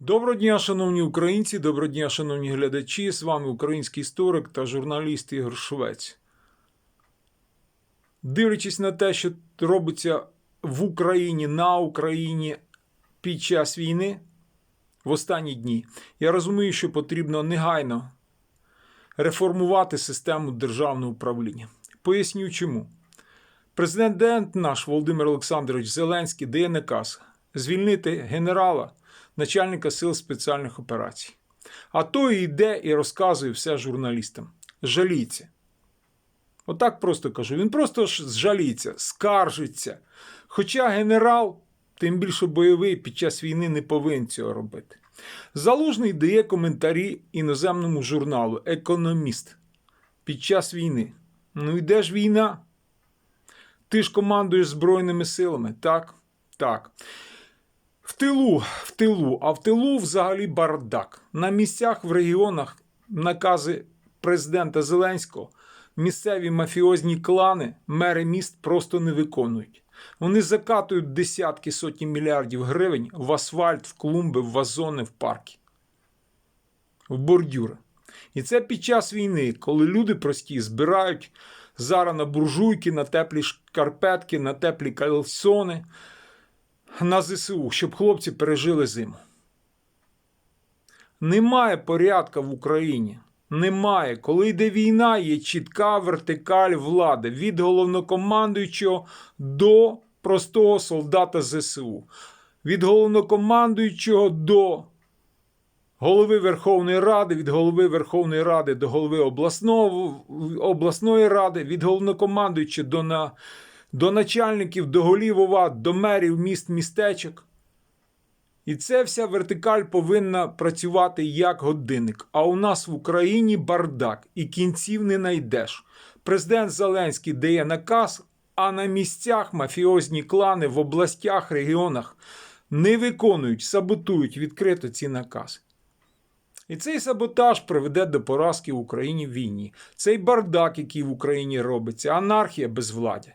Доброго дня, шановні українці, доброго дня, шановні глядачі. З вами український історик та журналіст Ігор Швець. Дивлячись на те, що робиться в Україні, на Україні під час війни в останні дні, я розумію, що потрібно негайно реформувати систему державного управління. Поясню чому. Президент наш Володимир Олександрович Зеленський дає наказ звільнити генерала, начальника сил спеціальних операцій. А той йде і розказує все журналістам. Жаліться. Отак просто кажу. Він просто жаліться, скаржиться. Хоча генерал, тим більше бойовий, під час війни не повинен цього робити. Залужний дає коментарі іноземному журналу Економіст під час війни. Ну і де ж війна? Ти ж командуєш Збройними силами, так? Так. Тилу, в тилу, а в тилу взагалі бардак. На місцях в регіонах накази президента Зеленського місцеві мафіозні клани, мери міст просто не виконують. Вони закатують десятки сотні мільярдів гривень в асфальт, в клумби, в вазони, в парки, в бордюри. І це під час війни, коли люди прості збирають зараз на буржуйки, на теплі шкарпетки, на теплі кальсони, на ЗСУ, щоб хлопці пережили зиму. Немає порядка в Україні. Немає. Коли йде війна, є чітка вертикаль влади від головнокомандуючого до простого солдата ЗСУ. Від головнокомандуючого до голови Верховної Ради, від голови Верховної Ради до голови обласного, обласної ради, від головнокомандуючого до, на, до начальників, до голів ОВАД, до мерів міст, містечок. І ця вся вертикаль повинна працювати як годинник. А у нас в Україні бардак, і кінців не найдеш. Президент Зеленський дає наказ, а на місцях мафіозні клани в областях, регіонах не виконують, саботують відкрито ці накази. І цей саботаж приведе до поразки в Україні в війні. Цей бардак, який в Україні робиться, анархія безвладдя.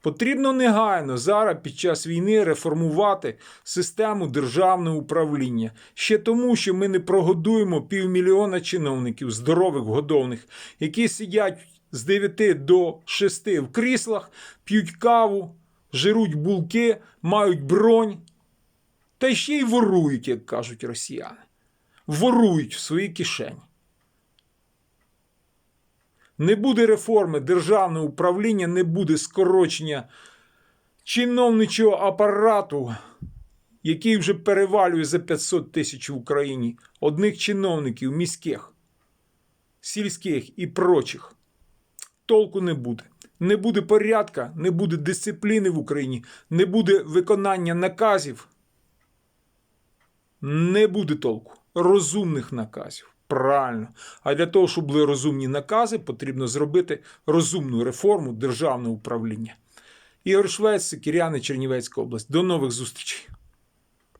Потрібно негайно зараз під час війни реформувати систему державного управління. Ще тому, що ми не прогодуємо півмільйона чиновників, здорових, годовних, які сидять з 9 до 6 в кріслах, п'ють каву, жируть булки, мають бронь. Та ще й ворують, як кажуть росіяни. Ворують в свої кишені. Не буде реформи державного управління, не буде скорочення чиновничого апарату, який вже перевалює за 500 тисяч в Україні одних чиновників міських, сільських і прочих. Толку не буде. Не буде порядка, не буде дисципліни в Україні, не буде виконання наказів. Не буде толку розумних наказів. Правильно. А для того, щоб були розумні накази, потрібно зробити розумну реформу державного управління. Ігор Швець, Кіряни, Чернівецька область. До нових зустрічей.